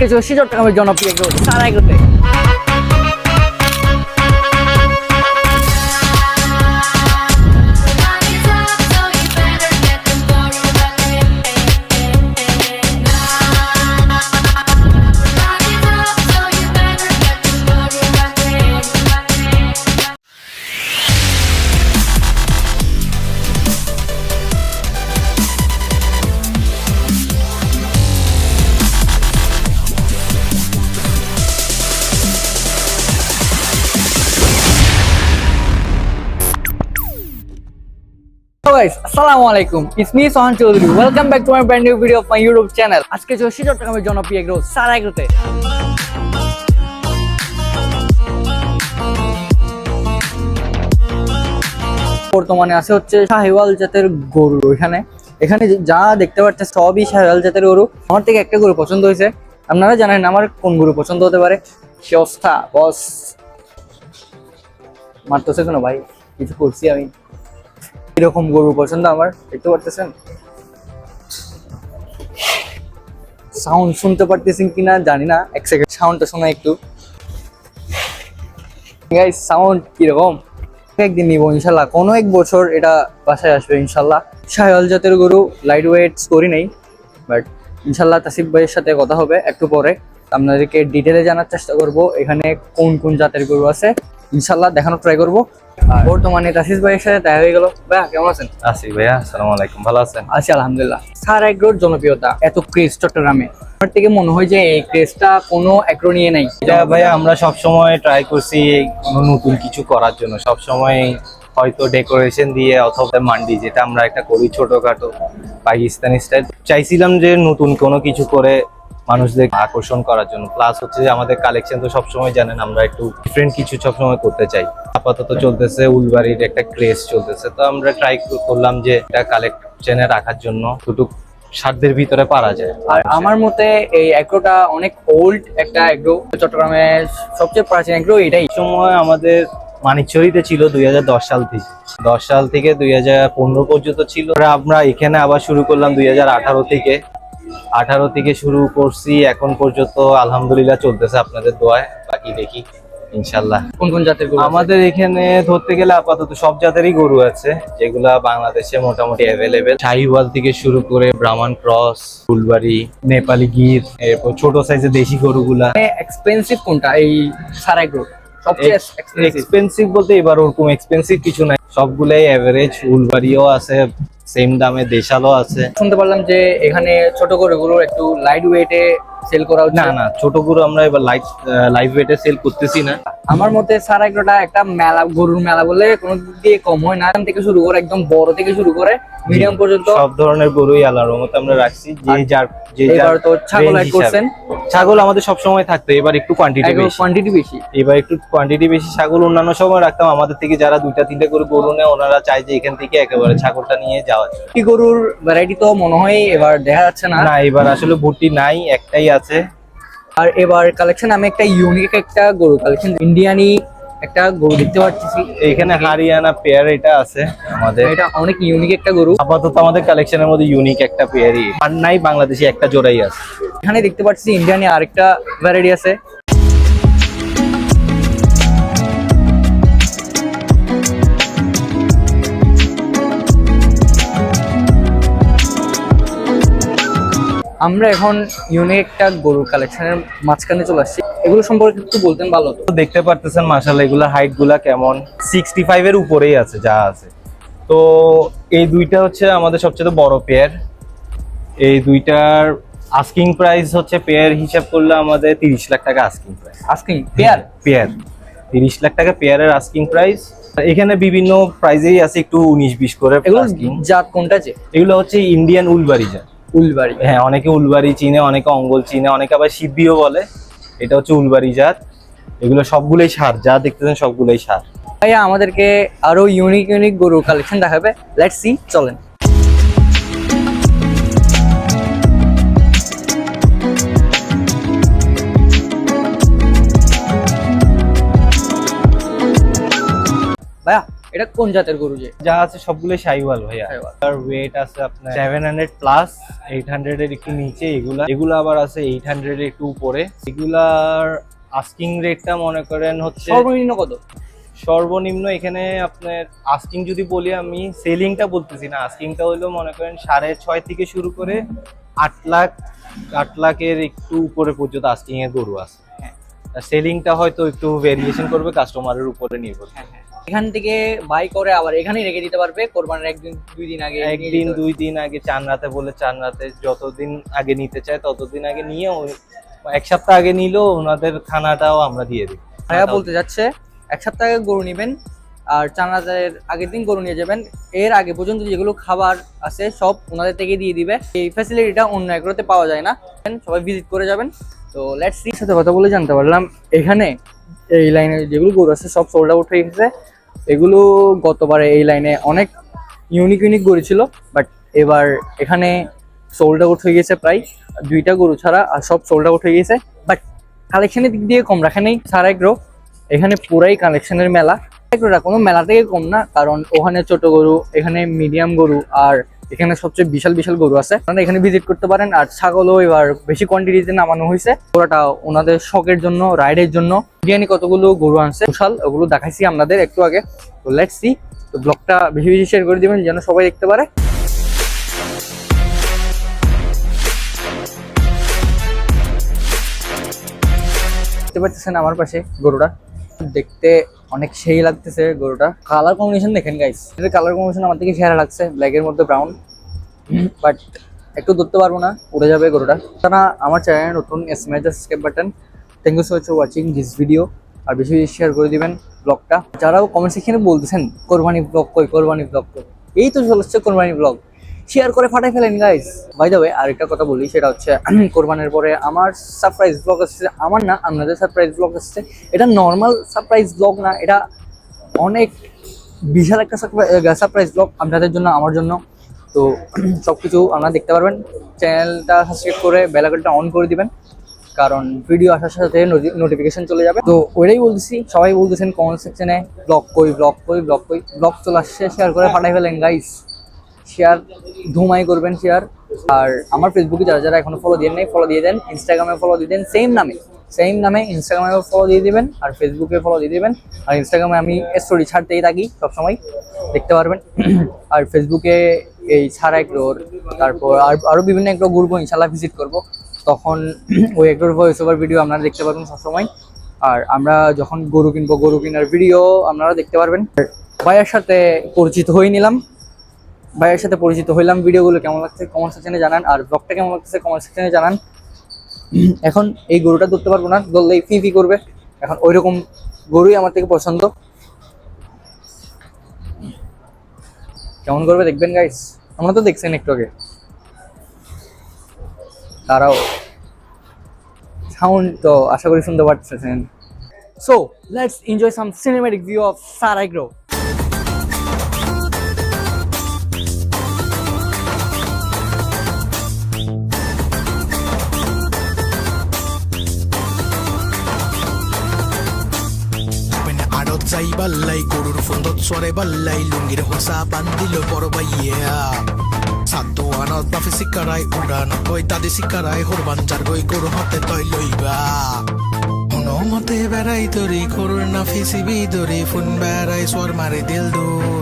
আজকে চলছি চট্টগ্রামের জনপ্রিয়। সারাই Guys, আসসালামু আলাইকুম it's me Sohan Chowdhury welcome back to my brand new video of my YouTube channel আজকে চলছি চট্টগ্রামের জনপ্রিয় গরু সারাই করতে বর্তমানে আছে হচ্ছে শাহিওয়াল জাতের গরু এখানে। এখানে যা দেখতে পাচ্ছেন সবই শাহিওয়াল জাতের গরু। আমার থেকে একটা গরু পছন্দ হয়েছে। আপনারা জানেন আমার কোন গরু পছন্দ হতে পারে। সে অবস্থা বস। মারতেছে কেন ভাই? কিছু করছি আমি। এরকম গরু পছন্দ আমার? দেখতে পারতেছেন? সাউন্ড শুনতে পারতেছেন কিনা জানি না। এক সেকেন্ড সাউন্ডটা শোনা একটু। গাইস সাউন্ড কীরকম? একদিন নিব ইনশাল্লাহ। কোনো এক বছর এটা বাসায় আসবে ইনশাল্লাহ। সাহেল জাতের গরু লাইট ওয়েট করি নেই বাট ইনশাল্লাহ তাসিফ ভাইয়ের সাথে কথা হবে একটু পরে। আপনাদেরকে ডিটেলে জানার চেষ্টা করব, এখানে কোন কোন জাতের গরু আছে। ইনশাল্লাহ দেখানোর ট্রাই করব। বর্তমানে তাসিফ ভাইয়ের সাথে দেখা হয়ে গেল। ভাইয়া কেমন আছেন? আছি ভাইয়া আসসালামু আলাইকুম ভালো আছেন? আছি আলহামদুলিল্লাহ। সার এগ্রোর জনপ্রিয়তা এত ক্রেজ চট্টগ্রামে। আমার থেকে মনে হয় যে এই ক্রেজটা কোনো এগ্রো নিয়ে নাই। এটা ভাইয়া আমরা সব সময় ট্রাই করছি কোনো নতুন কিছু করার জন্য। সব সময় হয়তো ডেকোরেশন দিয়ে অথবা মান্ডি যেটা আমরা একটা করি ছোটখাটো পাকিস্তানি স্টাইল চাইছিলাম যে নতুন কোনো কিছু করে মানুষদের আকর্ষণ করার জন্য। প্লাস হচ্ছে যে আমাদের কালেকশন তো সবসময় জানেন আমরা একটু ডিফারেন্ট কিছু সবসময় করতে চাই। আপাতত চলতেছে উলবাড়ির একটা ক্রেজ চলতেছে। তো আমরা ট্রাই করলাম যে এটা কালেকশনে রাখার জন্য দুটো সাধ্যের ভিতরে পারা যায়। আর আমার মতে এই এগ্রোটা অনেক ওল্ড একটা এগ্রো চট্টগ্রামের সবচেয়ে প্রাচীন এগ্রো এটাই। সময় আমাদের মানিকচুরিতে ছিল দুই হাজার দশ সাল থেকে। দশ সাল থেকে দুই হাজার পনেরো পর্যন্ত ছিল। আমরা এখানে আবার শুরু করলাম দুই হাজার আঠারো থেকে। আঠারো থেকে শুরু করছি এখন পর্যন্ত আলহামদুলিল্লাহ চলতেছে আপনাদের দোয়ায় বাকি দেখি ইনশাল্লাহ কোন কোন জাতের গরু আমাদের এখানে ধরতে গেলে আপাতত সব জাতেরই গরু আছে যেগুলা বাংলাদেশে মোটামুটি অ্যাভেলেবেল শাহিওয়াল থেকে শুরু করে ব্রাহ্মণ ক্রস ফুলবাড়ি নেপালি গির এরপর ছোট সাইজের দেশি গরুগুলা। এক্সপেন্সিভ কোনটা? এই সারাই গরু? এক্সপেন্সিভ এক্সপেন্সিভ বলতে এবার ওরকম এক্সপেন্সিভ কিছু নাই। সবগুলাই অ্যাভারেজ উলবাড়িও আছে সেম দামে দেশালও আছে। শুনতে পারলাম যে এখানে ছোট গরুগুলোর একটু লাইট ওয়েটে সেল করা না না ছোট গরু আমরা এবার লাইট লাইভ ওয়েটে সেল করতেছি না। আমার মতে সার একটা মেলা গরুর মেলা বলে কোনো দিক দিয়ে কম হয় না। থেকে শুরু করে একদম বড় থেকে শুরু করে মিডিয়াম পর্যন্ত। সব ধরনের গরুই আল্লাহর রহমতে আমরা রাখছি যে যার যে যার তো ছাগল করছেন। ছাগল আমাদের সব সময় থাকতো এবার একটু কোয়ান্টিটি বেশি। কোয়ান্টিটি বেশি। এবার একটু কোয়ান্টিটি বেশি ছাগল অন্যান্য সময় রাখতাম আমাদের থেকে যারা দুইটা তিনটে করে গরু নেয় ওনারা চায় যে এখান থেকে একেবারে ছাগলটা নিয়ে জন্য। কি গরুর ভ্যারাইটি তো মনে হয় এবার দেখা যাচ্ছে না। না এবার আসলে ভুট্টি নাই একটাই আছে। আর এবার কালেকশন আমি একটা ইউনিক একটা গরু কালেকশন ইন্ডিয়ানি একটা গরু দেখতে পাচ্ছি। এখানে হারিয়ানা পেয়ার এটা আছে আমাদের। এটা অনেক ইউনিক একটা গরু। আপাতত আমাদের কালেকশনের মধ্যে ইউনিক একটা পেয়ারই। আর নাই বাংলাদেশি একটা জোড়াই আছে। এখানে দেখতে পাচ্ছি ইন্ডিয়ানি আরেকটা ভ্যারাইটি আছে। আমরা এখন ইউনিক একটা গরু কালেকশনের মাঝখানে চলে আসছি। এগুলো সম্পর্কে একটু বলতেন ভালো তো দেখতে পারতেছেন মাশাআল্লাহ এগুলা হাইটগুলা কেমন? সিক্সটি ফাইভ এর উপরেই আছে যা আছে। তো এই দুইটা হচ্ছে আমাদের সবচেয়ে বড় পেয়ার এই দুইটার আস্কিং প্রাইস হচ্ছে পেয়ার হিসাব করলে আমাদের তিরিশ লাখ টাকা আস্কিং প্রাইস আজকে পেয়ার পেয়ার তিরিশ লাখ টাকা পেয়ারের আস্কিং প্রাইস এখানে বিভিন্ন প্রাইজেই আছে একটু উনিশ বিশ করে এগুলো জাত কোনটা যে? এগুলো হচ্ছে ইন্ডিয়ান উলবাড়ি জাত। উলবাড়ি। হ্যাঁ অনেকে উলবাড়ি চিনে অনেকে অঙ্গল চিনে অনেকে আবার শিবিও বলে। এটা হচ্ছে উলবাড়ি জাত। এগুলো সবগুলোই সার যা দেখতেছেন সবগুলোই সার। ভাইয়া আমাদেরকে আরও ইউনিক ইউনিক গরুর কালেকশন দেখাবে। লেটস সি চলেন। ভাইয়া এটা কোন জাতের গরু যে? যা আছে সবগুলোই সাইওয়াল ভাইয়া। তার ওয়েট আছে আপনার সেভেন হান্ড্রেড প্লাস এইট হান্ড্রেডের একটু নিচে এগুলা। এগুলো আবার আছে এইট হান্ড্রেডের একটু উপরে। এগুলার আস্কিং রেটটা মনে করেন হচ্ছে সর্বনিম্ন কত? সর্বনিম্ন এখানে আপনার আস্কিং যদি বলি আমি সেলিংটা বলতেছি না। আস্কিংটা হলো মনে করেন সাড়ে ছয় থেকে শুরু করে আট লাখ আট লাখের একটু উপরে পর্যন্ত আস্কিং এর গরু আছে। সেলিংটা হয়তো একটু ভেরিয়েশন করবে কাস্টমারের উপরে নির্ভর করে। এখান থেকে বাই করে আবার এখানেই রেখে দিতে পারবে কোরবানির একদিন দুই দিন আগে একদিন দুই দিন আগে চান রাতে বলে চান রাতে যতদিন আগে নিতে চায় ততদিন আগে নিয়ে এক সপ্তাহ আগে নিলেও ওনাদের খানাটাও আমরা দিয়ে দিই। ভাইয়া বলতে যাচ্ছে এক সপ্তাহ আগে গরু নেবেন আর চান রাতের আগের দিন গরু নিয়ে যাবেন। এর আগে পর্যন্ত যেগুলো খাবার আছে সব ওনাদের থেকে দিয়ে দিবে। এই ফ্যাসিলিটিটা অন্য একগুলোতে পাওয়া যায় না। সবাই ভিজিট করে যাবেন। তো লেটস সাথে কথা বলে জানতে পারলাম এখানে এই লাইনে যেগুলো গরু আছে সব সোল্ড আউট হয়ে গেছে। এগুলো গতবারে এই লাইনে অনেক ইউনিক ইউনিক গরু ছিল বাট এবার এখানে সোল্ড আউট হয়ে গেছে প্রায় দুইটা গরু ছাড়া আর সব সোল্ড আউট হয়ে গেছে বাট কালেকশনের দিক দিয়ে কম, রাখে নেই সারা এগ্রো এখানে পুরাই কালেকশনের মেলা। কোনো মেলা থেকে কম না, কারণ ওখানে ছোট গরু, এখানে মিডিয়াম গরু আর এখানে সবচেয়ে বিশাল বিশাল গরু আছে। আপনারা এখানে ভিজিট করতে পারেন আর ছাগলও এবার বেশি কোয়ান্টিটিতে নামানো হয়েছে। ওরাটা ওনাদের শখের জন্য রাইডের জন্য। বিরিয়ানি কতগুলো গরু আনছে? বিশাল, ওগুলো দেখাইছি আপনাদের একটু আগে। তো লেটস সি তো ব্লগটা বেশি বেশি শেয়ার করে দিবেন যেন সবাই দেখতে পারে। দেখতে পাচ্ছেন আমার পাশে গরুটা। দেখতে অনেক সেই লাগতেছে গরুটা। কালার কম্বিনেশন দেখেন গাইস এর কালার কম্বিনেশন আমার থেকে সেরা লাগছে। ব্ল্যাকের মধ্যে ব্রাউন বাট একটু ধরতে পারব না, উড়ে যাবে গরুটা। তারা আমার চ্যানেলে নতুন smudge subscribe button thank you so much for watching this video আর বেশি বেশি শেয়ার করে দিবেন ব্লগটা যারাও কমেন্ট সেকশনে বলতেছেন, কোরবানি ব্লগ কই, কোরবানি ব্লগ কই? এই তো চলছে কোরবানি ব্লগ শেয়ার করে ফাটাই ফেলেন গাইস বাই দ্য আরেকটা কথা বলি, সেটা হচ্ছে, কোরবানের পরে আমার সারপ্রাইজ ব্লগ আসছে আমার না, আপনাদের সারপ্রাইজ ব্লগ আসছে এটা নর্মাল সারপ্রাইজ ব্লগ না, এটা অনেক বিশাল একটা সারপ্রাইজ ব্লগ আপনাদের জন্য, আমার জন্য। তো সব কিছু আপনারা দেখতে পারবেন। চ্যানেলটা সাবস্ক্রাইব করে বেলাকলটা অন করে দিবেন, কারণ ভিডিও আসার সাথে নোটিফিকেশন চলে যাবে। তো ওইটাই বলতেছি, সবাই বলতেছেন কমেন্ট সেকশনে ব্লগ কই ব্লগ কই ব্লগ কই ব্লগ চলে আসছে শেয়ার করে পাঠাই ফেলেন গাইস শেয়ার, ধুমাই করবেন শেয়ার। আর আমার ফেসবুকে যারা যারা এখনও ফলো দিয়ে নেই ফলো দিয়ে দেন। ইনস্টাগ্রামে ফলো দিয়ে দেন সেম নামে। সেম নামে ইনস্টাগ্রামে ফলো দিয়ে দিবেন, আর ফেসবুকে ফলো দিয়ে দিবেন। আর ইনস্টাগ্রামে আমি স্টোরি ছাড়তেই থাকি সবসময়, দেখতে পারবেন। আর ফেসবুকে এই ছাড়া এগ্রোর তারপর আর আরও বিভিন্ন এগ্রো ঘুরবো ইনশাল্লাহ ভিজিট করব। তখন ওই এগ্রোর ভয়েস ওভার ভিডিও আপনারা দেখতে পারবেন সবসময়। আর আমরা যখন গরু কিনবো, গরু কেনার ভিডিও আপনারা দেখতে পারবেন। ভাইয়ের সাথে পরিচিত হয়ে নিলাম। ভাইয়ের সাথে পরিচিত হইলাম। ভিডিওগুলো কেমন লাগছে কমেন্ট সেকশনে জানান। আর ব্লগটা কেমন লাগছে কমেন্ট সেকশনে জানান। এখন এই গরুটা ধরতে পারব না, ধরলেই ফি ফি করবে। এখন ওই রকম গরুই আমার থেকে পছন্দ। কেমন করবে দেখবেন গাইস আমরা তো দেখছেন একটু আগে। তারাও সাউন্ড তো আশা করি শুনতে পারতেছেন। So let's enjoy some cinematic view of সারাইগ্রো যাই বাল্লাই গরুর ফুন্দত সরে বাল্লাই লুঙ্গির হোসা বান্দিল বড় বাইয়া সাতো আনত বাফে শিকারাই উড়ান কই তাদে শিকারাই হরবান যার গই গরু হাতে তৈ লইবা। মতে বেড়াই তরি গরুর না ফিসিবি দরি ফোন বেড়াই সর মারে দিল দূর।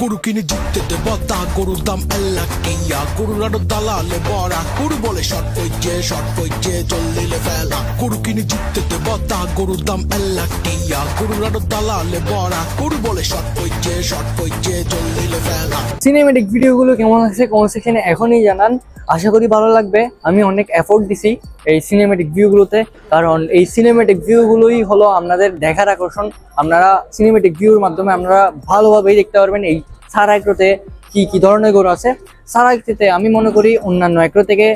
গরু কিনে জিততে দেব, তা গরুর দাম এল্লা কিয়া গরুর আরও দালালে বড়া, গরু বলে শর্ট কইছে শর্ট কইছে চললিলে ফেলা। গরু কিনে জিততে দেব, তা গরুর দাম এল্লা কিয়া গরুর আরও দালালে বড়া, গরু বলে শর্ট কইছে শর্ট কইছে চললিলে ফেলা। সিনেমেটিক ভিডিওগুলো কেমন আছে? কমেন্ট সেকশনে এখনই জানান। আশা করি ভালো লাগবে। আমি অনেক এফোর্ট দিছি এই সিনেমেটিক ভিউগুলোতে কারণ এই সিনেমেটিক ভিউগুলোই হলো আপনাদের দেখার আকর্ষণ। আপনারা সিনেমেটিক ভিউর মাধ্যমে আপনারা ভালোভাবেই দেখতে পারবেন এই সারা একরোতে কি কি ধরনের গরু আছে। সারা একটিতে আমি মনে করি অন্যান্য একরো থেকে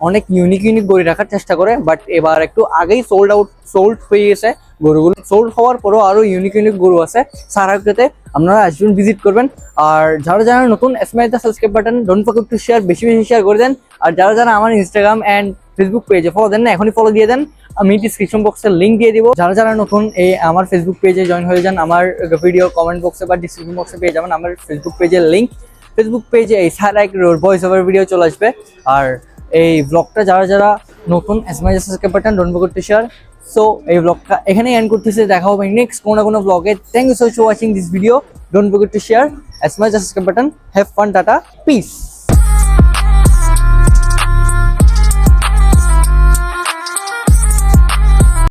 অনেক ইউনিক ইউনিক গরু রাখার চেষ্টা করে বাট এবার একটু আগেই সোল্ড আউট সোল্ড হয়ে গেছে গরুগুলো। সোল্ড হওয়ার পরও আরও ইউনিক ইউনিক গরু আছে। সারাকতে আপনারা আসবেন ভিজিট করবেন। আর যারা যারা নতুন এসমাই the subscribe button don't forget to share বেশি বেশি শেয়ার করে দেন। আর যারা যারা আমার ইনস্টাগ্রাম অ্যান্ড ফেসবুক পেজে ফলো দেন না, এখনই ফলো দিয়ে দেন। আমি ডিসক্রিপশন বক্সের লিঙ্ক দিয়ে দিব। যারা যারা নতুন এই আমার ফেসবুক পেজে জয়েন হয়ে যান, আমার ভিডিও কমেন্ট বক্সে বা ডিসক্রিপশন বক্সে পেয়ে যাবেন। আমার ফেসবুক পেজের লিঙ্ক ফেসবুক পেজে এই সারা এক ভয়েস ওভার ভিডিও চলে আসবে। আর এই ব্লগটা যারা যারা নতুন as my subscribe button don't to share so এই ব্লগটা এখানেই এন্ড করতেছে, দেখা হবে নেক্সট কোনো না কোনো ব্লগে thank you so much watching this video don't forget to share as my subscribe button have fun tata peace